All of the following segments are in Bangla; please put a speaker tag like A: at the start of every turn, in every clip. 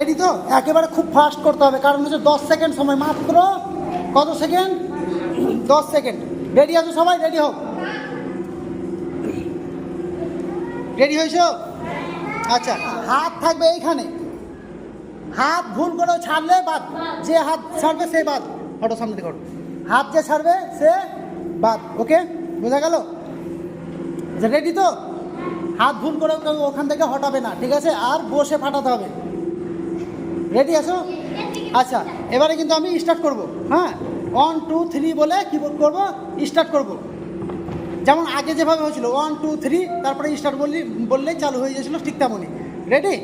A: রেডি তো? একেবারে খুব ফাস্ট করতে হবে, কারণ হচ্ছে দশ সেকেন্ড সময় মাত্র। কত সেকেন্ড দশ সেকেন্ড রেডি আছো সবাই? রেডি হোক রেডি হয়েছো? আচ্ছা হাত থাকবে এইখানে। হাত ভুল করে ছাড়লে বাদ। যে হাত ছাড়বে সে বাদ। হটো সামনে হটো। হাত যে ছাড়বে সে বাদ। ওকে বোঝা গেল? রেডি তো? হাত ভুল করে ওখান থেকে হটাবে না, ঠিক আছে? আর বসে ফাটাতে হবে। রেডি আছো? আচ্ছা এবারে কিন্তু আমি স্টার্ট করব। হ্যাঁ? ওয়ান টু থ্রি বলে কি করব স্টার্ট করব। যেমন আগে যেভাবে হয়েছিল ওয়ান টু থ্রি তারপরে স্টার্ট বললি, বললেই চালু হয়ে গেছিল ঠিক তেমনই। রেডি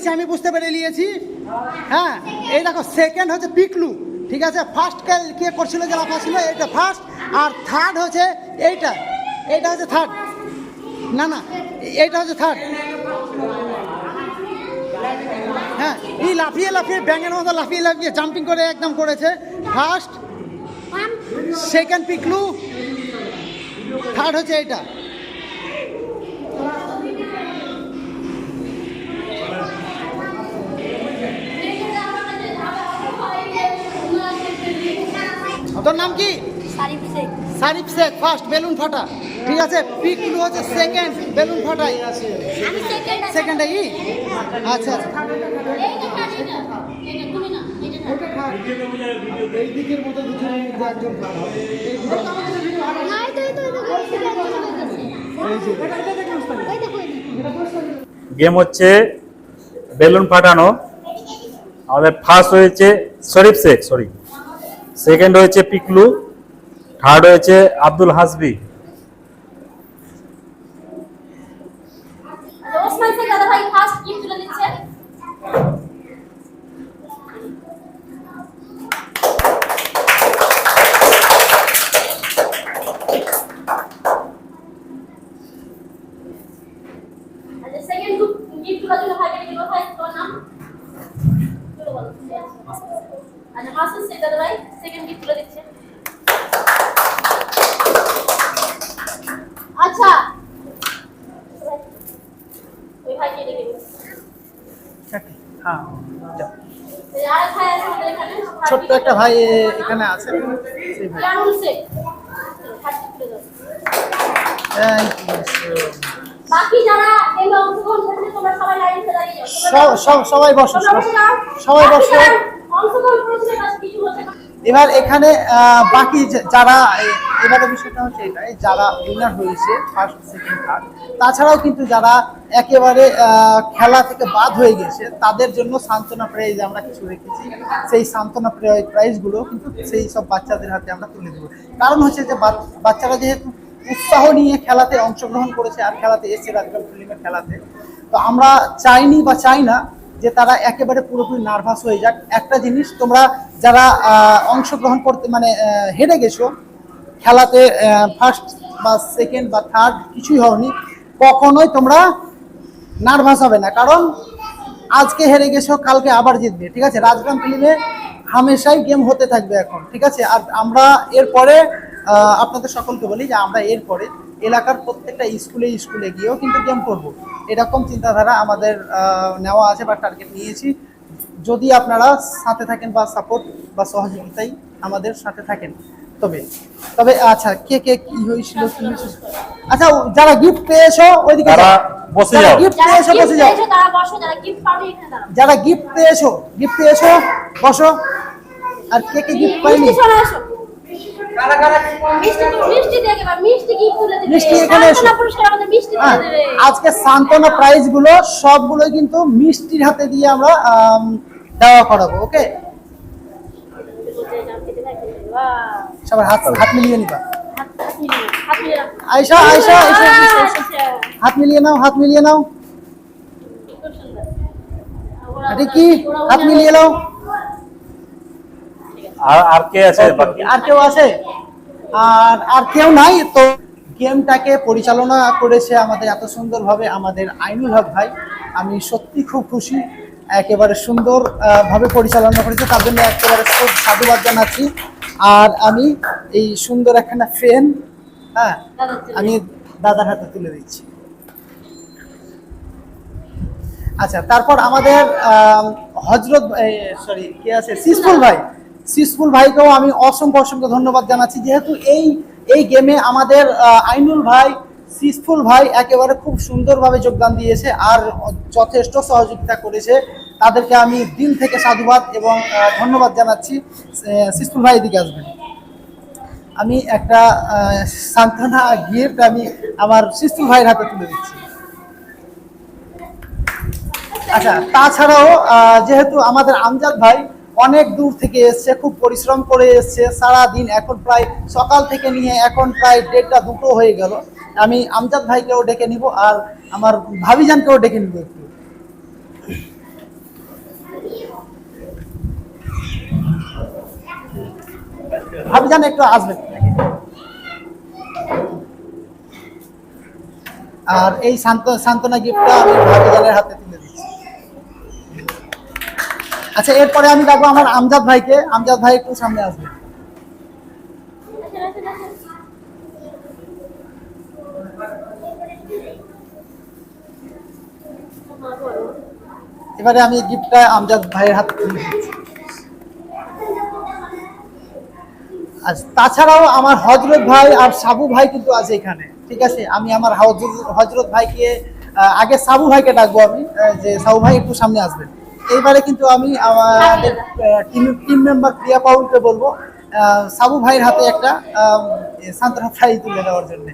A: নিয়েছি আমি বুঝতে পেরে নিয়েছি হ্যাঁ এই দেখো সেকেন্ড হচ্ছে পিকলু। ঠিক আছে? ফার্স্ট কাল কে করছিল যে লাফা ছিল এটা ফার্স্ট আর থার্ড হচ্ছে এইটা। এইটা হচ্ছে থার্ড না না এইটা হচ্ছে থার্ড হ্যাঁ এই লাফিয়ে লাফিয়ে ব্যাঙের মতো লাফিয়ে লাফিয়ে জাম্পিং করে একদম করেছে। ফার্স্ট সেকেন্ড পিকলু থার্ড হচ্ছে এইটা। তোর নাম কি
B: সারিফ শেখ
A: সারিফ শেখ ফার্স্ট বেলুন ফাটা ঠিক আছে পিকলু হচ্ছে সেকেন্ড বেলুন ফাটাই
B: সেকেন্ড
A: সেকেন্ডে ই আচ্ছা আচ্ছা
C: গেম হচ্ছে বেলুন ফাটানো আমাদের ফার্স্ট হয়েছে শরীফ শেখ সরি সেকেন্ড হয়েছে পিকলু থার্ড হয়েছে আব্দুল হাসবি।
B: আচ্ছা দাদা ভাই। সেকেন্ড গিফট তুলে দিচ্ছে। আচ্ছা। ওই ভাইকে ডেকে দিন
A: হ্যাঁ ছোট্ট একটা ভাই এখানে আছে। সেই ভাই।
B: সবাই
A: বসে সবাই বসো
B: যারা অংশগ্রহণ করেছে তাদের কিছু হচ্ছে না।
A: এবার এখানে বাকি যারা এবারে বিষয়টা হচ্ছে এটাই, যারা উইনার হয়েছে ফার্স্ট সেকেন্ড থার্ড তাছাড়াও কিন্তু যারা একেবারে খেলা থেকে বাদ হয়ে গেছে, তাদের জন্য সান্ত্বনা প্রাইজ আমরা কিছু রেখেছি। সেই সান্ত্বনা প্রাইজগুলো কিন্তু সেই সব বাচ্চাদের হাতে আমরা তুলে দেবো। কারণ হচ্ছে যে, বাচ- বাচ্চারা যেহেতু উৎসাহ নিয়ে খেলাতে অংশগ্রহণ করেছে, আর খেলাতে এসছে রাজকাল ফিল্মের খেলাতে, তো আমরা চাইনি বা চাই না যে তারা একেবারে পুরোপুরি নার্ভাস হয়ে যাক। একটা জিনিস, তোমরা যারা অংশগ্রহণ করতে মানে হেরে গেছো, খেলাতে ফার্স্ট বা সেকেন্ড বা থার্ড কিছুই হওনি, কখনোই তোমরা নার্ভাস হবে না। কারণ, আজকে হেরে গেছো, কালকে আবার জিতবে, ঠিক আছে? রাজগ্রাম ফিল্মে হামেশাই গেম হতে থাকবে এখন, ঠিক আছে? আর আমরা এরপরে আপনাদের সকলকে বলি যে আমরা এরপরে এলাকার প্রত্যেকটা স্কুলে স্কুলে গিয়েও কিন্তু গেম করব। এরকম চিন্তাধারা আমাদের নেওয়া আছে বা টার্গেট নিয়েছি। যদি আপনারা সাথে থাকেন বা সাপোর্ট বা সহযোগিতাই আমাদের সাথে থাকেন তবে তবে আচ্ছা কে কে কি হয়েছিল? আচ্ছা যারা গিফট পেয়েছ ওইদিকে
C: বসে যাও।
A: গিফট পেয়েছ বসে যাও।
B: বসো যারা গিফট পাবে এখানে দাঁড়াও।
A: যারা গিফট পেয়েছ গিফট পেয়েছ বসো। আর কে কে গিফট পাইনি আজকে সান্ত্বনা প্রাইজগুলো সবগুলো কিন্তু মিষ্টির হাতে দিয়ে আমরা আম, দেওয়া করাবো ওকে? সবার হাত হাত মিলিয়ে নিবা। আয়শা, আয়শা। হাত মিলিয়ে নাও হাত মিলিয়ে নাও। এটা কি? হাত মিলিয়ে নাও।
C: আর আর কে আছে বাকি?
A: আর কেউ আছে? আর আর কেউ নাই? তো গেমটাকে পরিচালনা করেছে আমাদের এত সুন্দরভাবে আমাদের আইনুল হক ভাই। আমি সত্যি খুব খুশি। একেবারে সুন্দর ভাবে পরিচালনা করেছে। তার জন্য একেবারে খুব সাধুবাদ জানাচ্ছি। আর আমি এই সুন্দর একখানা ফ্রেন হ্যাঁ আমি দাদার হাতে তুলে দিচ্ছি। আচ্ছা তারপর আমাদের আম, হজরত সরি কে আছে? সিসফুল ভাই। সিসফুল ভাইকেও আমি অসংখ্য অসংখ্য ধন্যবাদ জানাচ্ছি। যেহেতু এই এই গেমে আমাদের আইনুল ভাই সিসফুল ভাই একেবারে খুব সুন্দরভাবে যোগদান দিয়েছে আর যথেষ্ট সহযোগিতা করেছে। তাদেরকে আমি দিল থেকে সাধুবাদ এবং ধন্যবাদ জানাচ্ছি। সিসফুল ভাই এদিকে আসবেন। আমি একটা সান্ত্বনা গিফট আমি আমার সিসফুল ভাইয়ের হাতে তুলে দিচ্ছি। আচ্ছা তাছাড়াও যেহেতু আমাদের আমজাদ ভাই অনেক দূর থেকে এসছে, খুব পরিশ্রম করে এসছে। সারা দিন এখন প্রায় সকাল থেকে নিয়ে এখন প্রায় দেড়টা দুটো হয়ে গেল। আমি আমজাদ ভাইকেও ডেকে নিব আর আমার ভাবিজানকেও ডেকে নিব একটু। ভাবিজান, একটু আসবেন। আর এই সান্ত্বনা গিফটটা আমি ভাবিজানের হাতে আচ্ছা এরপরে আমি ডাকবো আমার আমজাদ ভাইকে। আমজাদ ভাই একটু সামনে আসবে। এবারে আমি গিফটটা আমজাদ ভাইয়ের হাত তাছাড়াও আমার হজরত ভাই আর সাবু ভাই কিন্তু আছে এখানে, ঠিক আছে? আমি আমার হজরত- ভাইকে আগে সাবু ভাইকে ডাকবো আমি যে সাবু ভাই একটু সামনে আসবেন। এইবারে কিন্তু আমি আমাদের টিম টিম মেম্বার প্রিয়া পাউলকে বলব। সাবু ভাইয়ের হাতে একটা আম, ফ্রাই তুলে দেওয়ার জন্য।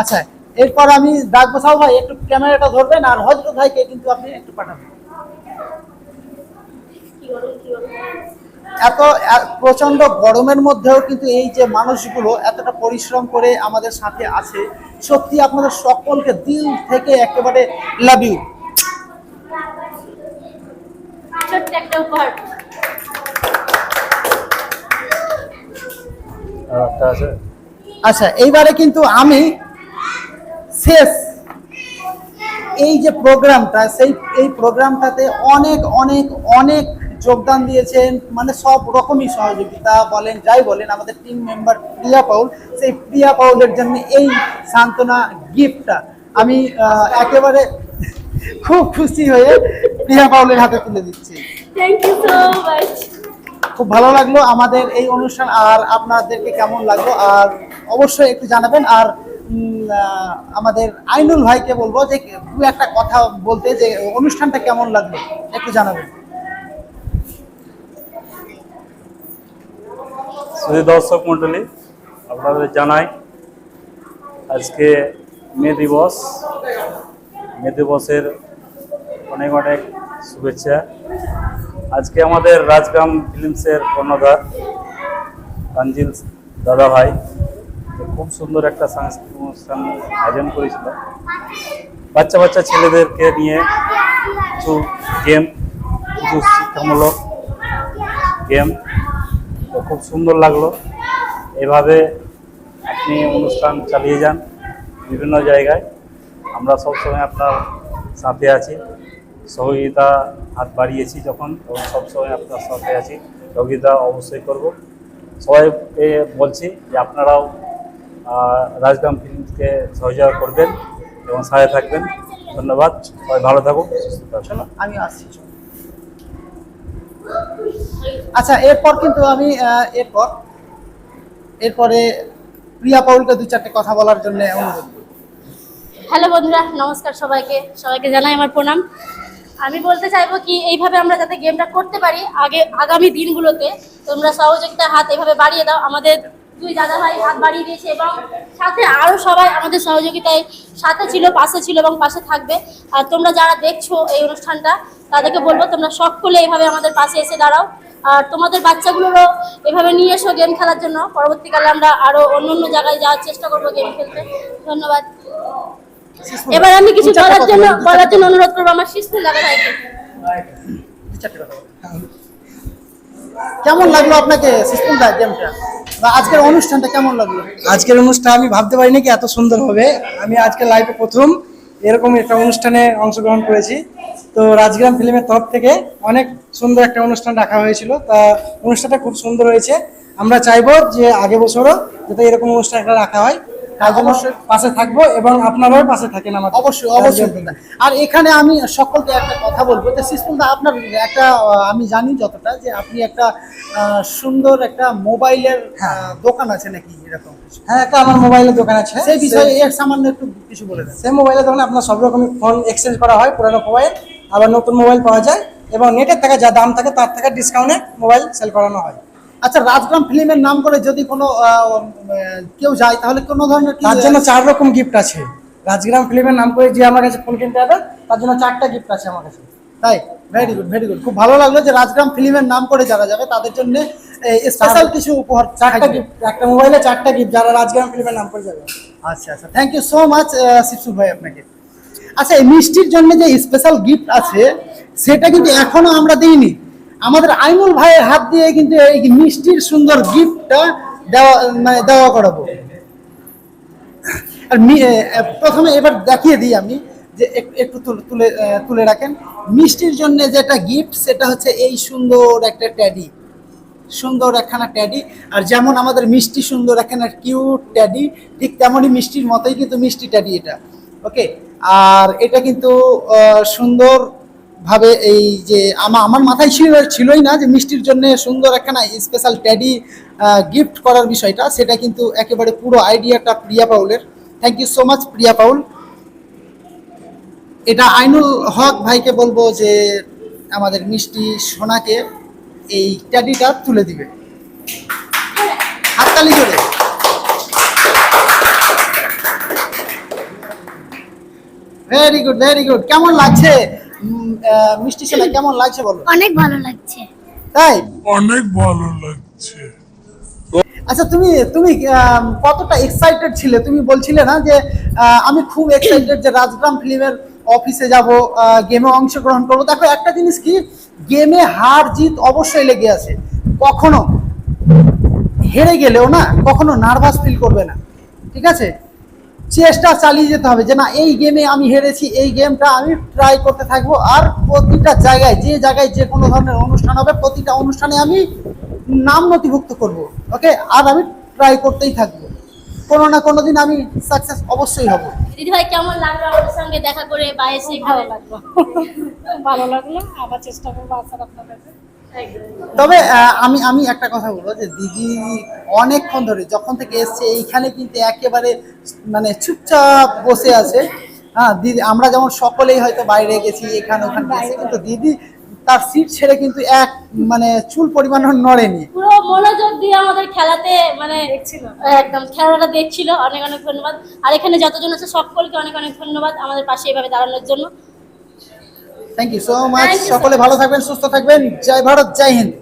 A: আচ্ছা এরপর আমি ডাকবো সাবু ভাই একটু ক্যামেরাটা ধরবেন আর হজরত ভাইকে কিন্তু আপনি একটু পাঠাবেন। এত প্রচণ্ড গরমের মধ্যেও কিন্তু এই যে মানুষগুলো এতটা পরিশ্রম করে আমাদের সাথে আছে সত্যি আপনাদের সকলকে দিল থেকে একেবারে লাভ ইউ আচ্ছা এইবারে কিন্তু আমি শেষ। এই যে প্রোগ্রামটা সেই এই প্রোগ্রামটাতে অনেক অনেক অনেক যোগদান দিয়েছেন মানে সব রকমই সহযোগিতা বলেন যাই বলেন আমাদের টিম মেম্বার প্রিয়া পাউল সেই প্রিয়া পাউলের জন্য এই সান্ত্বনা গিফটটা আমি একেবারে খুব খুশি হয়ে প্রিয়া পাউলের হাতে তুলে দিচ্ছি।
B: থ্যাংক ইউ সো মাচ
A: খুব ভালো লাগল আমাদের এই অনুষ্ঠান আর আপনাদেরকে কেমন লাগল আর অবশ্যই একটু জানাবেন আর আমাদের আইনুল ভাইকে বলব যে দু একটা কথা বলতে যে অনুষ্ঠানটা কেমন লাগল একটু জানাবেন।
C: শুধু দর্শক মণ্ডলী, আপনাদের জানাই, আজকে মে দিবস। মে দিবসের অনেক অনেক শুভেচ্ছা। আজকে আমাদের রাজগ্রাম ফিল্মসের কর্ণধার, তানজিল দাদা ভাই খুব সুন্দর একটা সাংস্কৃতিক অনুষ্ঠান আয়োজন করেছিল। বাচ্চা বাচ্চা ছেলেদেরকে নিয়ে কিছু গেম, কিছু শিক্ষামূলক গেম খুব সুন্দর লাগল। এভাবে আপনি অনুষ্ঠান চালিয়ে যান বিভিন্ন জায়গায়। আমরা সবসময় আপনার সাথে আছি। সহযোগিতা হাত বাড়িয়েছি যখন, তখন সবসময় আপনার সাথে আছি। সহযোগিতা অবশ্যই করব। সবাইকে বলছি যে আপনারাও রাজগ্রাম ফিল্মসকে সহযোগিতা করবেন এবং সাথে থাকবেন। ধন্যবাদ। সবাই ভালো থাকুন
A: আমি আসছি। আচ্ছা এরপর কিন্তু আমি এরপর, এরপরে প্রিয়া পাউলকে দু চারটে কথা বলার জন্য অনুরোধ।
B: হ্যালো বন্ধুরা, নমস্কার সবাইকে। সবাইকে জানাই আমার প্রণাম। আমি বলতে চাইব কি, এইভাবে আমরা যাতে গেমটা করতে পারি, আগে আগামী দিনগুলোতে তোমরা সহযোগিতা হাত এভাবে বাড়িয়ে দাও। আমাদের দুই দাদা ভাই হাত বাড়িয়ে দিয়েছে এবং সাথে আরও সবাই আমাদের সহযোগিতায় সাথে ছিল পাশে ছিল এবং পাশে থাকবে। আর তোমরা যারা দেখছ এই অনুষ্ঠানটা তাদেরকে বলব তোমরা সকলে এইভাবে আমাদের পাশে এসে দাঁড়াও। আর তোমাদের বাচ্চাগুলোরও এভাবে নিয়ে এসো গেম খেলার জন্য। পরবর্তীকালে আমরা আরও অন্য অন্য জায়গায় যাওয়ার চেষ্টা করব গেম খেলতে। ধন্যবাদ। এবার আমি কিছু বলার জন্য বলার জন্য অনুরোধ করব আমার শিশু দাদা ভাইকে।
A: কেমন লাগল আপনাকে সিস্টেম দা গেমটা আজকের অনুষ্ঠানটা কেমন লাগল?
D: আজকের অনুষ্ঠান আমি ভাবতে পারিনি কি এত সুন্দর হবে। আমি আজকে লাইভে প্রথম এরকম একটা অনুষ্ঠানে অংশগ্রহণ করেছি। তো রাজগ্রাম ফিল্মের তরফ থেকে অনেক সুন্দর একটা অনুষ্ঠান রাখা হয়েছিল। তা অনুষ্ঠানটা খুব সুন্দর হয়েছে। আমরা চাইব যে আগে বছরও যাতে এরকম অনুষ্ঠান রাখা হয়।
A: অবশ্যই।
D: পাশে থাকব এবং আপনারাও পাশে থাকেন আমাদের
A: অবশ্যই অবশ্যই আর এখানে আমি সকলকে একটা কথা বলব। যে আপনার একটা আমি জানি যতটা যে আপনি একটা সুন্দর একটা মোবাইলের দোকান আছে নাকি এরকম
D: হ্যাঁ একটা আমার মোবাইলের দোকান আছে।
A: সেই বিষয়ে এর সামান্য একটু কিছু বলে দেন।
D: সেই মোবাইলের দোকানে আপনার সব রকমের ফোন এক্সচেঞ্জ করা হয় পুরানো মোবাইল আবার নতুন মোবাইল পাওয়া যায় এবং নেটের থেকে যা দাম থাকে তার থেকে ডিসকাউন্টে মোবাইল সেল করানো হয়।
A: আচ্ছা রাজগ্রাম ফিল্মের নাম করে যদি কোনো কেউ যায় তাহলে কোনো ধরনের
D: তার জন্য চার রকম গিফট আছে। রাজগ্রাম ফিল্মের নাম করে যে আমার কাছে ফোন কিনতে হবে তার জন্য চারটা গিফট আছে আমার কাছে।
A: তাই? ভেরি গুড ভেরি গুড খুব ভালো লাগল যে রাজগ্রাম ফিল্মের নাম করে যারা যাবে তাদের জন্য স্পেশাল কিছু উপহার
D: চারটা গিফট একটা মোবাইলে চারটা গিফট যারা রাজগ্রাম ফিল্মের নাম করে যাবে।
A: আচ্ছা আচ্ছা। থ্যাংক ইউ সো মাচ শিশু ভাই আপনাকে। আচ্ছা এই মিষ্টির জন্য যে স্পেশাল গিফট আছে সেটা কিন্তু এখনও আমরা দিইনি। আমাদের আইনুল ভাইয়ের হাত দিয়ে কিন্তু এই মিষ্টির সুন্দর গিফটটা দেওয়া মানে দেওয়া করাবো। আর প্রথমে এবার দেখিয়ে দিই আমি যে একটু তুলে তুলে রাখেন। মিষ্টির জন্য যেটা গিফট, সেটা হচ্ছে এই সুন্দর একটা ট্যাডি। সুন্দর একখানা ট্যাডি। আর যেমন আমাদের মিষ্টি সুন্দর একখানা কিউট ট্যাডি, ঠিক তেমনই মিষ্টির মতোই কিন্তু মিষ্টি ট্যাডি এটা। ওকে? আর এটা কিন্তু সুন্দর ভাবে এই যে আমার আমার মাথায় ছিল, ছিলই না যে মিষ্টির জন্য সুন্দর একখানা স্পেশাল ট্যাডি গিফট করার বিষয়টা। সেটা কিন্তু একেবারে পুরো আইডিয়াটা Priya পাউলের। Thank you so much Priya Paul. এটা আইনুল হক ভাইকে বলব যে আমাদের মিষ্টি সোনাকে এই ট্যাডিটা তুলে দিবে। হাততালি জোরে। ভেরি গুড ভেরি গুড কেমন লাগছে? মিষ্টি সোনা কেমন লাগছে বলো?
E: অনেক ভালো লাগছে।
A: তাই?
F: অনেক ভালো লাগছে।
A: আচ্ছা তুমি তুমি কতটা এক্সাইটেড ছিলে? তুমি বলছিলে না যে আহ, আমি খুব এক্সাইটেড যে রাজগ্রাম ফিল্মের অফিসে যাব গেমে অংশগ্রহণ করব। দেখো একটা জিনিস কি? গেমে হার জিত অবশ্যই লেগে আছে। কখনো হেরে গেলেও না কখনো নার্ভাস ফিল করবে না। ঠিক আছে? চেষ্টা চালিয়ে যেতে হবে যে না এই গেমে আমি হেরেছি এই গেমটা আমি ট্রাই করতে থাকব। আর প্রতিটা জায়গায় যে জায়গায় যে কোনো ধরনের অনুষ্ঠান হবে প্রতিটা অনুষ্ঠানে আমি নাম নথিভুক্ত করব ওকে আর আমি ট্রাই করতেই থাকব। কোনো না কোনো দিন আমি সাকসেস অবশ্যই হব।
B: দিদি ভাই কেমন লাগল আমাদের সঙ্গে দেখা করে বা এসে?
E: ভালো লাগল। ভালো লাগল। আবার চেষ্টা করব আসার আপনাদের।
A: তবে আমি আমি একটা কথা বলব যে দিদি অনেকক্ষণ ধরে যখন থেকে এসছে এইখানে কিন্তু একেবারে মানে চুপচাপ বসে আছে। হ্যাঁ দিদি আমরা যেমন সকলেই হয়তো বাইরে গেছি এখানে ওখানে গেছি কিন্তু দিদি তার সিট ছেড়ে কিন্তু এক মানে চুল পরিমাণ নড়েনি।
B: পুরো মনোযোগ দিয়ে আমাদের খেলাতে মানে একদম খেলাটা দেখছিল। অনেক অনেক ধন্যবাদ। আর এখানে যতজন আছে সকলকে অনেক অনেক ধন্যবাদ আমাদের পাশে এভাবে দাঁড়ানোর জন্য।
A: থ্যাংক ইউ সো মাচ সকলে ভালো থাকবেন সুস্থ থাকবেন। জয় ভারত জয় হিন্দ।